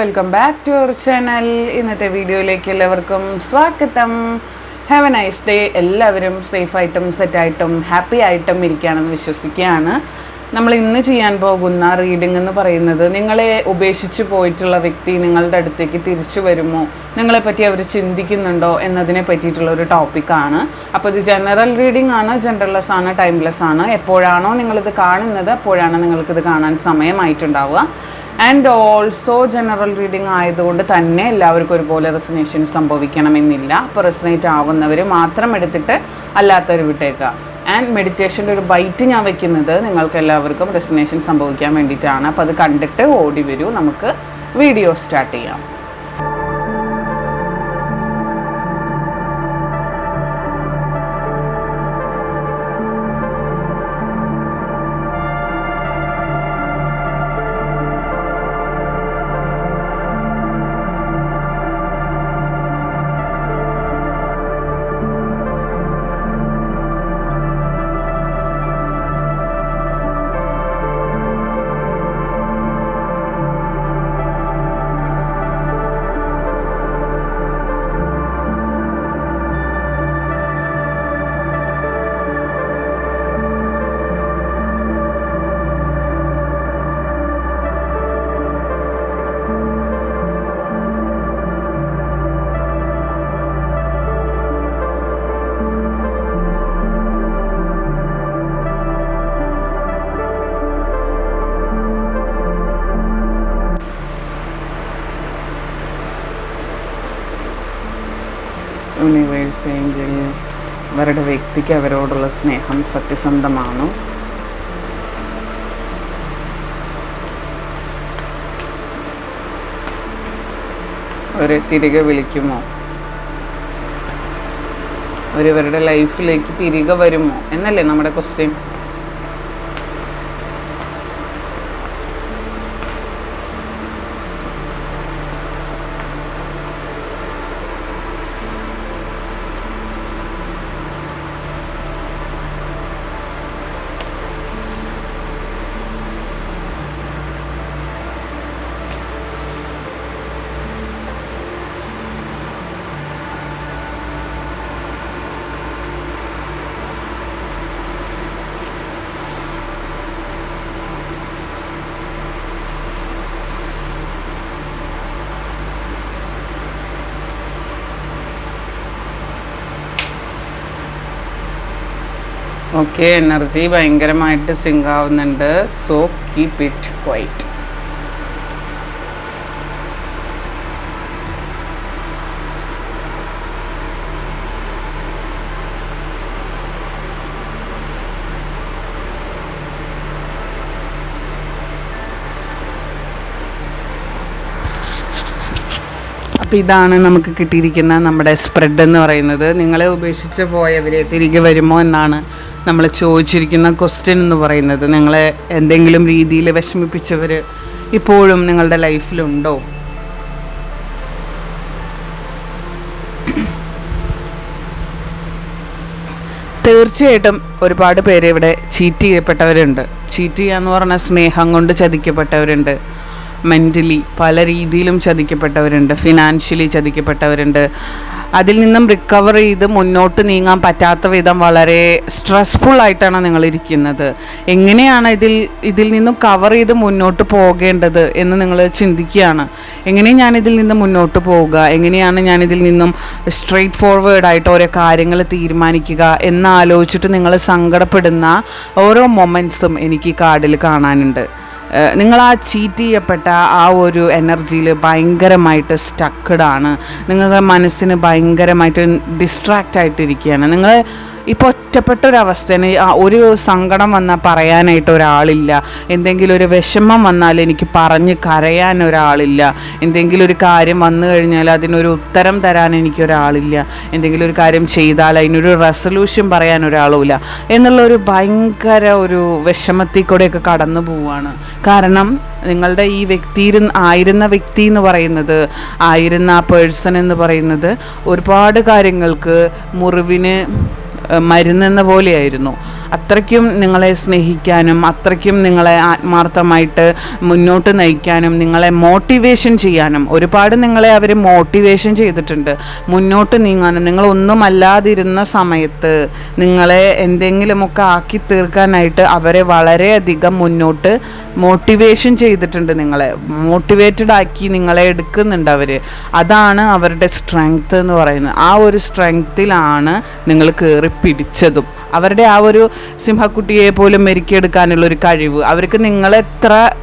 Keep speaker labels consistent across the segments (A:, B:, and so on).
A: Welcome back to our channel ഇന്നത്തെ വീഡിയോയിലേക്ക് എല്ലാവർക്കും സ്വാഗതം. ഹാവ് എ നൈസ് ഡേ എല്ലാവരും സേഫ് സേഫായിട്ടും സെറ്റായിട്ടും ഹാപ്പി ആയിട്ടും ഇരിക്കുകയാണെന്ന് വിശ്വസിക്കുകയാണ്. നമ്മൾ ഇന്ന് ചെയ്യാൻ പോകുന്ന റീഡിംഗ് എന്ന് പറയുന്നത് നിങ്ങളെ ഉപേക്ഷിച്ച് പോയിട്ടുള്ള വ്യക്തി നിങ്ങളുടെ അടുത്തേക്ക് തിരിച്ചു വരുമോ? നിങ്ങളെപ്പറ്റി അവർ ചിന്തിക്കുന്നുണ്ടോ എന്നതിനെ പറ്റിയിട്ടുള്ള ഒരു ടോപ്പിക്കാണ് അപ്പോൾ ഇത് ജനറൽ റീഡിംഗ് ആണ്. ജനറൽലെസ് ആണ് ടൈംലെസ് ആണ്. എപ്പോഴാണോ നിങ്ങളിത് കാണുന്നത് അപ്പോഴാണ് നിങ്ങൾക്കിത് കാണാൻ സമയമായിട്ടുണ്ടാവുക. ആൻഡ് ഓൾസോ ജനറൽ റീഡിംഗ് ആയതുകൊണ്ട് തന്നെ എല്ലാവർക്കും ഒരുപോലെ റെസിനേഷൻ സംഭവിക്കണമെന്നില്ല. അപ്പോൾ റെസിനേറ്റ് ആവുന്നവർ മാത്രം എടുത്തിട്ട് അല്ലാത്തവർ വിട്ടേക്കുക. ആൻഡ് മെഡിറ്റേഷന്റെ ഒരു ബൈറ്റ് ഞാൻ വെക്കുന്നത് നിങ്ങൾക്ക് എല്ലാവർക്കും റെസിനേഷൻ സംഭവിക്കാൻ വേണ്ടിയിട്ടാണ്. അപ്പോൾ അത് കണ്ടിട്ട് ഓടി വരൂ. നമുക്ക് വീഡിയോ സ്റ്റാർട്ട് ചെയ്യാം. അവരുടെ വ്യക്തിക്ക് അവരോടുള്ള സ്നേഹം സത്യസന്ധമാണ്? അവരെ തിരികെ വിളിക്കുമോ? അവരിവരുടെ ലൈഫിലേക്ക് തിരികെ വരുമോ? എന്നല്ലേ നമ്മുടെ ക്വസ്റ്റ്യൻ ഓക്കെ എനർജി ഭയങ്കരമായിട്ട് സിങ്ക് ആവുന്നുണ്ട്. സോ കീപ് ഇറ്റ് ക്വൈറ്റ് അപ്പോൾ ഇതാണ് നമുക്ക് കിട്ടിയിരിക്കുന്ന നമ്മുടെ സ്പ്രെഡ് എന്ന് പറയുന്നത്. നിങ്ങളെ ഉപേക്ഷിച്ച് പോയവരെ തിരികെ വരുമോ എന്നാണ് നമ്മൾ ചോദിച്ചിരിക്കുന്ന ക്വസ്റ്റ്യൻ എന്ന് പറയുന്നത് നിങ്ങളെ എന്തെങ്കിലും രീതിയിൽ വിഷമിപ്പിച്ചവർ ഇപ്പോഴും നിങ്ങളുടെ ലൈഫിലുണ്ടോ? തീർച്ചയായിട്ടും ഒരുപാട് പേര് ഇവിടെ ചീറ്റ് ചെയ്യപ്പെട്ടവരുണ്ട്. ചീറ്റ് ചെയ്യാന്ന് പറഞ്ഞാൽ സ്നേഹം കൊണ്ട് ചതിക്കപ്പെട്ടവരുണ്ട്. മെന്റലി പല രീതിയിലും ചതിക്കപ്പെട്ടവരുണ്ട്. ഫിനാൻഷ്യലി ചതിക്കപ്പെട്ടവരുണ്ട്. അതിൽ നിന്നും റിക്കവർ ചെയ്ത് മുന്നോട്ട് നീങ്ങാൻ പറ്റാത്ത വിധം വളരെ സ്ട്രെസ്ഫുൾ ആയിട്ടാണ് നിങ്ങൾ ഇരിക്കുന്നത് എങ്ങനെയാണ് ഇതിൽ ഇതിൽ നിന്നും കവർ ചെയ്ത് മുന്നോട്ട് പോകേണ്ടത് എന്ന് നിങ്ങൾ ചിന്തിക്കുകയാണ്? എങ്ങനെ ഞാൻ ഇതിൽ നിന്ന് മുന്നോട്ട് പോവുക? എങ്ങനെയാണ് ഞാൻ ഇതിൽ നിന്നും സ്ട്രെയിറ്റ് ഫോർവേഡ് ആയിട്ട് ഓരോ കാര്യങ്ങൾ തീരുമാനിക്കുക എന്നാലോചിച്ചിട്ട് നിങ്ങൾ സങ്കടപ്പെടുന്ന ഓരോ മൊമെന്റ്സും എനിക്ക് കാർഡിൽ കാണാനുണ്ട്. നിങ്ങൾ ആ ചീറ്റ് ചെയ്യപ്പെട്ട ആ ഒരു എനർജിയിൽ ഭയങ്കരമായിട്ട് സ്റ്റക്കഡാണ് നിങ്ങളുടെ മനസ്സിന് ഭയങ്കരമായിട്ട് ഡിസ്ട്രാക്റ്റ് ആയിട്ടിരിക്കുകയാണ്. നിങ്ങൾ ഇപ്പോൾ ഒറ്റപ്പെട്ട ഒരു ഒരു സങ്കടം വന്നാൽ പറയാനായിട്ട് ഒരാളില്ല. എന്തെങ്കിലും ഒരു വിഷമം വന്നാൽ എനിക്ക് പറഞ്ഞ് കരയാൻ ഒരാളില്ല. എന്തെങ്കിലും ഒരു കാര്യം വന്നു കഴിഞ്ഞാൽ അതിനൊരു ഉത്തരം തരാൻ എനിക്ക് ഒരാളില്ല. എന്തെങ്കിലും ഒരു കാര്യം ചെയ്താൽ അതിനൊരു റെസൊല്യൂഷൻ പറയാൻ ഒരാളുമില്ല. എന്നുള്ള ഒരു ഭയങ്കര ഒരു വിഷമത്തിൽ കൂടെയൊക്കെ കടന്നു പോവുകയാണ് കാരണം നിങ്ങളുടെ ഈ വ്യക്തി ആയിരുന്ന വ്യക്തി എന്ന് പറയുന്നത് ആയിരുന്ന ആ പേഴ്സൺ എന്ന് പറയുന്നത് ഒരുപാട് കാര്യങ്ങൾക്ക് മുറിവിന് മരുന്നെന്ന പോലെയായിരുന്നു. അത്രയ്ക്കും നിങ്ങളെ സ്നേഹിക്കാനും അത്രയ്ക്കും നിങ്ങളെ ആത്മാർത്ഥമായിട്ട് മുന്നോട്ട് നയിക്കാനും നിങ്ങളെ മോട്ടിവേഷൻ ചെയ്യാനും ഒരുപാട് നിങ്ങളെ അവർ മോട്ടിവേഷൻ ചെയ്തിട്ടുണ്ട്. മുന്നോട്ട് നീങ്ങാനും നിങ്ങളൊന്നുമല്ലാതിരുന്ന സമയത്ത് നിങ്ങളെ എന്തെങ്കിലുമൊക്കെ ആക്കി തീർക്കാനായിട്ട് അവരെ വളരെയധികം മുന്നോട്ട് മോട്ടിവേഷൻ ചെയ്തിട്ടുണ്ട് നിങ്ങളെ. മോട്ടിവേറ്റഡ് ആക്കി നിങ്ങളെ എടുക്കുന്നുണ്ട് അവർ അതാണ് അവരുടെ സ്ട്രെങ്ത് എന്ന് പറയുന്നത്. ആ ഒരു സ്ട്രെങ്ത്തിലാണ് നിങ്ങൾ കയറി പിടിച്ചതും. അവരുടെ ആ ഒരു സിംഹക്കുട്ടിയെ പോലും മെരുക്കിയെടുക്കാനുള്ള ഒരു കഴിവ്. അവർക്ക് നിങ്ങളെത്ര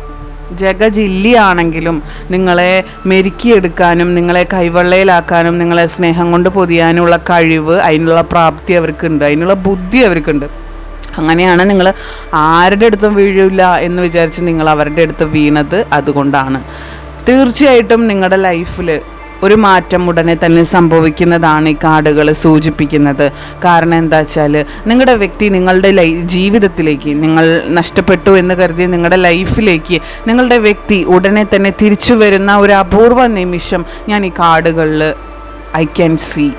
A: ജഗജില്ലിയാണെങ്കിലും നിങ്ങളെ മെരുക്കിയെടുക്കാനും നിങ്ങളെ കൈവെള്ളയിലാക്കാനും നിങ്ങളെ സ്നേഹം കൊണ്ട് പൊതിയാനുള്ള കഴിവ് അതിനുള്ള പ്രാപ്തി അവർക്കുണ്ട്. അതിനുള്ള ബുദ്ധി അവർക്കുണ്ട്. അങ്ങനെയാണ് നിങ്ങൾ ആരുടെ അടുത്തും വീഴില്ല എന്ന് വിചാരിച്ച് നിങ്ങൾ അവരുടെ അടുത്ത് വീണത് അതുകൊണ്ടാണ്. തീർച്ചയായിട്ടും നിങ്ങളുടെ ലൈഫിൽ ഒരു മാറ്റം ഉടനെ തന്നെ സംഭവിക്കുന്നതാണ് ഈ കാർഡുകൾ സൂചിപ്പിക്കുന്നത്. കാരണം എന്താ വെച്ചാൽ നിങ്ങളുടെ വ്യക്തി നിങ്ങളുടെ ലൈ ജീവിതത്തിലേക്ക് നിങ്ങൾ നഷ്ടപ്പെട്ടു എന്ന് കരുതി നിങ്ങളുടെ ലൈഫിലേക്ക് നിങ്ങളുടെ വ്യക്തി ഉടനെ തന്നെ തിരിച്ചു വരുന്ന ഒരു അപൂർവ നിമിഷം ഞാൻ ഈ കാർഡുകളിൽ ഐ ക്യാൻ സീ.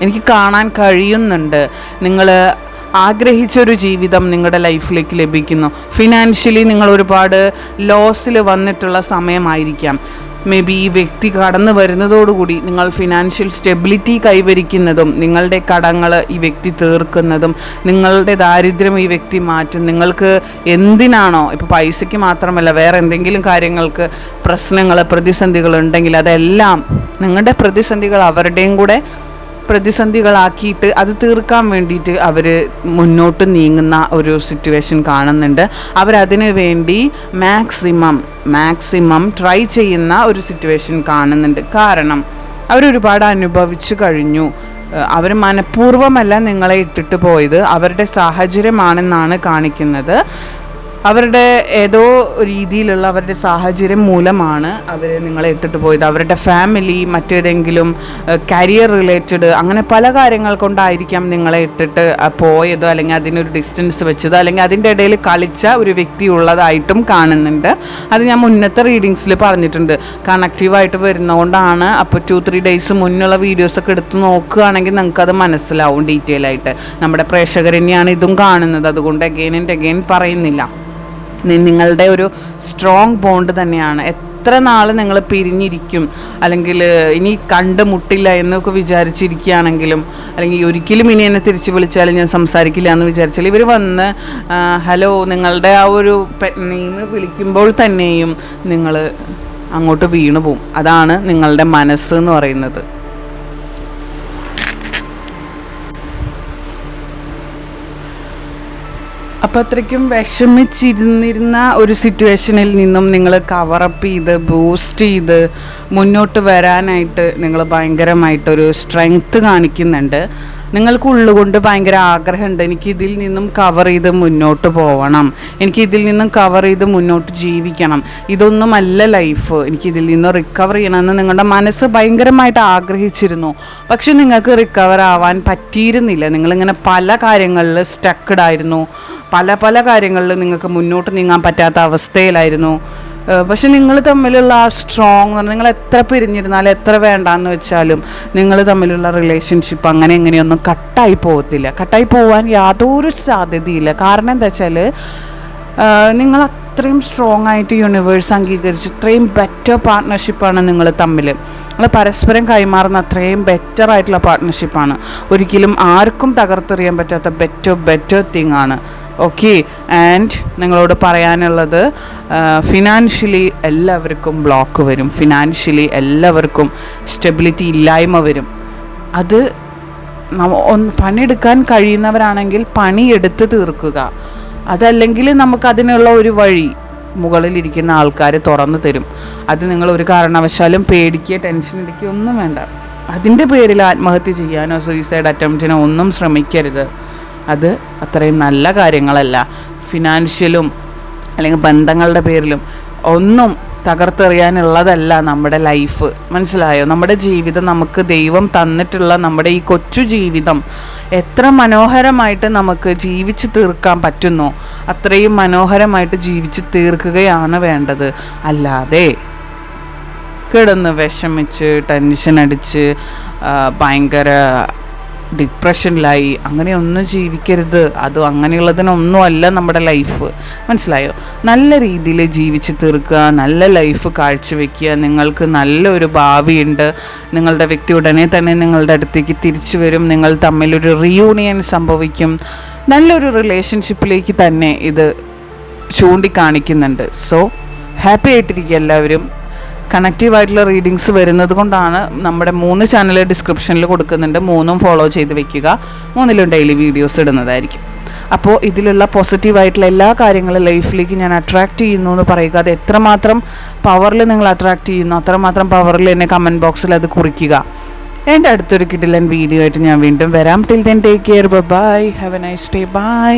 A: എനിക്ക് കാണാൻ കഴിയുന്നുണ്ട്. നിങ്ങൾ ആഗ്രഹിച്ചൊരു ജീവിതം നിങ്ങളുടെ ലൈഫിലേക്ക് ലഭിക്കുന്നു. ഫിനാൻഷ്യലി നിങ്ങൾ ഒരുപാട് ലോസിൽ വന്നിട്ടുള്ള സമയമായിരിക്കാം. മേ ബി ഈ വ്യക്തി കടന്നു വരുന്നതോടുകൂടി നിങ്ങൾ ഫിനാൻഷ്യൽ സ്റ്റെബിലിറ്റി കൈവരിക്കുന്നതും നിങ്ങളുടെ കടങ്ങൾ ഈ വ്യക്തി തീർക്കുന്നതും നിങ്ങളുടെ ദാരിദ്ര്യം ഈ വ്യക്തി മാറ്റും. നിങ്ങൾക്ക് എന്തിനാണോ ഇപ്പോൾ പൈസയ്ക്ക് മാത്രമല്ല വേറെ എന്തെങ്കിലും കാര്യങ്ങൾക്ക് പ്രശ്നങ്ങൾ പ്രതിസന്ധികൾ ഉണ്ടെങ്കിൽ അതെല്ലാം നിങ്ങളുടെ പ്രതിസന്ധികൾ അവരുടെയും കൂടെ പ്രതിസന്ധികളാക്കിയിട്ട് അത് തീർക്കാൻ വേണ്ടിയിട്ട് അവർ മുന്നോട്ട് നീങ്ങുന്ന ഒരു സിറ്റുവേഷൻ കാണുന്നുണ്ട്. അവരതിനു വേണ്ടി മാക്സിമം മാക്സിമം ട്രൈ ചെയ്യുന്ന ഒരു സിറ്റുവേഷൻ കാണുന്നുണ്ട്. കാരണം അവരൊരുപാട് അനുഭവിച്ചു കഴിഞ്ഞു. അവർ മനഃപൂർവമല്ല നിങ്ങളെ ഇട്ടിട്ട് പോയത്. അവരുടെ സാഹചര്യമാണെന്നാണ് കാണിക്കുന്നത്. അവരുടെ ഏതോ രീതിയിലുള്ള അവരുടെ സാഹചര്യം മൂലമാണ് അവർ നിങ്ങളെ ഇട്ടിട്ട് പോയത്. അവരുടെ ഫാമിലി മറ്റേതെങ്കിലും കരിയർ റിലേറ്റഡ് അങ്ങനെ പല കാര്യങ്ങൾ കൊണ്ടായിരിക്കാം നിങ്ങളെ ഇട്ടിട്ട് പോയതോ അല്ലെങ്കിൽ അതിനൊരു ഡിസ്റ്റൻസ് വെച്ചത് അല്ലെങ്കിൽ അതിന്റെ ഇടയിൽ കളിച്ച ഒരു വ്യക്തി ഉള്ളതായിട്ടും കാണുന്നുണ്ട്. അത് ഞാൻ മുന്നത്തെ റീഡിങ്സിൽ പറഞ്ഞിട്ടുണ്ട്. കണക്റ്റീവായിട്ട് വരുന്നതുകൊണ്ടാണ് അപ്പോൾ ടു ത്രീ ഡേയ്സ് മുന്നുള്ള വീഡിയോസൊക്കെ എടുത്ത് നോക്കുകയാണെങ്കിൽ നിങ്ങൾക്കത് മനസ്സിലാവും ഡീറ്റെയിൽ ആയിട്ട്. നമ്മുടെ പ്രേക്ഷകർ തന്നെയാണ് ഇതും കാണുന്നത്. അതുകൊണ്ട് അഗെയിൻ ആൻഡ് അഗെയിൻ പറയുന്നില്ല. നിങ്ങളുടെ ഒരു സ്ട്രോങ് ബോണ്ട് തന്നെയാണ്. എത്ര നാൾ നിങ്ങൾ പിരിഞ്ഞിരിക്കും? അല്ലെങ്കിൽ ഇനി കണ്ടുമുട്ടില്ല എന്നൊക്കെ വിചാരിച്ചിരിക്കുകയാണെങ്കിലും അല്ലെങ്കിൽ ഒരിക്കലും ഇനി എന്നെ തിരിച്ചു വിളിച്ചാലും ഞാൻ സംസാരിക്കില്ല എന്ന് വിചാരിച്ചാൽ ഇവർ വന്ന് ഹലോ നിങ്ങളുടെ ആ ഒരു നെയിം വിളിക്കുമ്പോൾ തന്നെയും നിങ്ങൾ അങ്ങോട്ട് വീണു പോവും അതാണ് നിങ്ങളുടെ മനസ്സ് എന്ന് പറയുന്നത്. അപ്പോൾ അത്രയ്ക്കും വിഷമിച്ചിരുന്നിരുന്ന ഒരു സിറ്റുവേഷനിൽ നിന്നും നിങ്ങൾ കവറപ്പ് ചെയ്ത് ബൂസ്റ്റ് ചെയ്ത് മുന്നോട്ട് വരാനായിട്ട് നിങ്ങൾ ഭയങ്കരമായിട്ടൊരു സ്ട്രെങ്ത്ത് കാണിക്കുന്നുണ്ട്. നിങ്ങൾക്ക് ഉള്ളുകൊണ്ട് ഭയങ്കര ആഗ്രഹമുണ്ട്. എനിക്ക് ഇതിൽ നിന്നും കവർ ചെയ്ത് മുന്നോട്ട് പോകണം എനിക്ക് ഇതിൽ നിന്നും കവർ ചെയ്ത് മുന്നോട്ട് ജീവിക്കണം. ഇതൊന്നുമല്ല ലൈഫ് എനിക്ക് ഇതിൽ നിന്ന് റിക്കവർ ചെയ്യണമെന്ന് നിങ്ങളുടെ മനസ്സ് ഭയങ്കരമായിട്ട് ആഗ്രഹിച്ചിരുന്നു. പക്ഷെ നിങ്ങൾക്ക് റിക്കവർ ആവാൻ പറ്റിയിരുന്നില്ല. നിങ്ങളിങ്ങനെ പല കാര്യങ്ങളിൽ സ്റ്റക്കഡ് ആയിരുന്നു പല പല കാര്യങ്ങളിൽ നിങ്ങൾക്ക് മുന്നോട്ട് നീങ്ങാൻ പറ്റാത്ത അവസ്ഥയിലായിരുന്നു. പക്ഷെ നിങ്ങൾ തമ്മിലുള്ള ആ സ്ട്രോങ് നിങ്ങൾ എത്ര പിരിഞ്ഞിരുന്നാലും എത്ര വേണ്ടാന്ന് വെച്ചാലും നിങ്ങൾ തമ്മിലുള്ള റിലേഷൻഷിപ്പ് അങ്ങനെ എങ്ങനെയൊന്നും കട്ടായി പോകത്തില്ല. കട്ടായി പോകാൻ യാതൊരു സാധ്യതയില്ല. കാരണം എന്താ വെച്ചാൽ നിങ്ങൾ അത്രയും സ്ട്രോങ് ആയിട്ട് യൂണിവേഴ്സ് അംഗീകരിച്ച് ഇത്രയും ബെറ്റർ പാർട്ട്ണർഷിപ്പാണ് നിങ്ങൾ തമ്മിൽ നിങ്ങൾ പരസ്പരം കൈമാറുന്ന അത്രയും ബെറ്റർ ആയിട്ടുള്ള പാർട്ട്ണർഷിപ്പാണ് ഒരിക്കലും ആർക്കും തകർത്തെറിയാൻ പറ്റാത്ത ബെറ്റർ ബെറ്റർ തിങ് ആണ്. ഓക്കെ ആൻഡ് നിങ്ങളോട് പറയാനുള്ളത് ഫിനാൻഷ്യലി എല്ലാവർക്കും ബ്ലോക്ക് വരും. ഫിനാൻഷ്യലി എല്ലാവർക്കും സ്റ്റെബിലിറ്റി ഇല്ലായ്മ വരും. അത് പണിയെടുക്കാൻ കഴിയുന്നവരാണെങ്കിൽ പണിയെടുത്ത് തീർക്കുക. അതല്ലെങ്കിൽ നമുക്കതിനുള്ള ഒരു വഴി മുകളിലിരിക്കുന്ന ആൾക്കാർ തുറന്നു തരും. അത് നിങ്ങൾ ഒരു കാരണവശാലും പേടിക്കുക ടെൻഷൻ അടിക്കുക ഒന്നും വേണ്ട. അതിന്റെ പേരിൽ ആത്മഹത്യ ചെയ്യാനോ സൂയിസൈഡ് അറ്റംപ്റ്റിനോ ഒന്നും ശ്രമിക്കരുത്. അത് അത്രയും നല്ല കാര്യങ്ങളല്ല. ഫിനാൻഷ്യലും അല്ലെങ്കിൽ ബന്ധങ്ങളുടെ പേരിലും ഒന്നും തകർത്തെറിയാനുള്ളതല്ല നമ്മുടെ ലൈഫ് മനസ്സിലായോ? നമ്മുടെ ജീവിതം നമുക്ക് ദൈവം തന്നിട്ടുള്ള നമ്മുടെ ഈ കൊച്ചു ജീവിതം എത്ര മനോഹരമായിട്ട് നമുക്ക് ജീവിച്ച് തീർക്കാൻ പറ്റുന്നോ. അത്രയും മനോഹരമായിട്ട് ജീവിച്ച് തീർക്കുകയാണ് വേണ്ടത്. അല്ലാതെ കിടന്ന് വിഷമിച്ച് ടെൻഷൻ അടിച്ച് ഭയങ്കര ഡിപ്രഷനിലായി അങ്ങനെയൊന്നും ജീവിക്കരുത്. അത് അങ്ങനെയുള്ളതിനൊന്നും അല്ല നമ്മുടെ ലൈഫ്. മനസ്സിലായോ? നല്ല രീതിയിൽ ജീവിച്ച് തീർക്കുക നല്ല ലൈഫ് കാഴ്ചവെക്കുക. നിങ്ങൾക്ക് നല്ലൊരു ഭാവിയുണ്ട്. നിങ്ങളുടെ വ്യക്തി ഉടനെ തന്നെ നിങ്ങളുടെ അടുത്തേക്ക് തിരിച്ചു വരും. നിങ്ങൾ തമ്മിലൊരു റിയൂണിയൻ സംഭവിക്കും. നല്ലൊരു റിലേഷൻഷിപ്പിലേക്ക് തന്നെ ഇത് ചൂണ്ടിക്കാണിക്കുന്നുണ്ട്. സോ ഹാപ്പി ആയിട്ടിരിക്കുക എല്ലാവരും. കണക്റ്റീവ് ആയിട്ടുള്ള റീഡിങ്സ് വരുന്നത് കൊണ്ടാണ് നമ്മുടെ മൂന്ന് ചാനൽ ഡിസ്ക്രിപ്ഷനിൽ കൊടുക്കുന്നുണ്ട്. മൂന്നും ഫോളോ ചെയ്ത് വെക്കുക. മൂന്നിലും ഡെയിലി വീഡിയോസ് ഇടുന്നതായിരിക്കും. അപ്പോൾ ഇതിലുള്ള പോസിറ്റീവായിട്ടുള്ള എല്ലാ കാര്യങ്ങളും ലൈഫിലേക്ക് ഞാൻ അട്രാക്റ്റ് ചെയ്യുന്നു എന്ന് പറയുക. അത് എത്രമാത്രം പവറിൽ നിങ്ങൾ അട്രാക്റ്റ് ചെയ്യുന്നു അത്രമാത്രം പവറിൽ എന്നെ കമന്റ് ബോക്സിൽ അത് കുറിക്കുക. എന്റെ അടുത്തൊരു കിടിലൻ വീഡിയോ ആയിട്ട് ഞാൻ വീണ്ടും വരാം. Till then take care bye have a nice day bye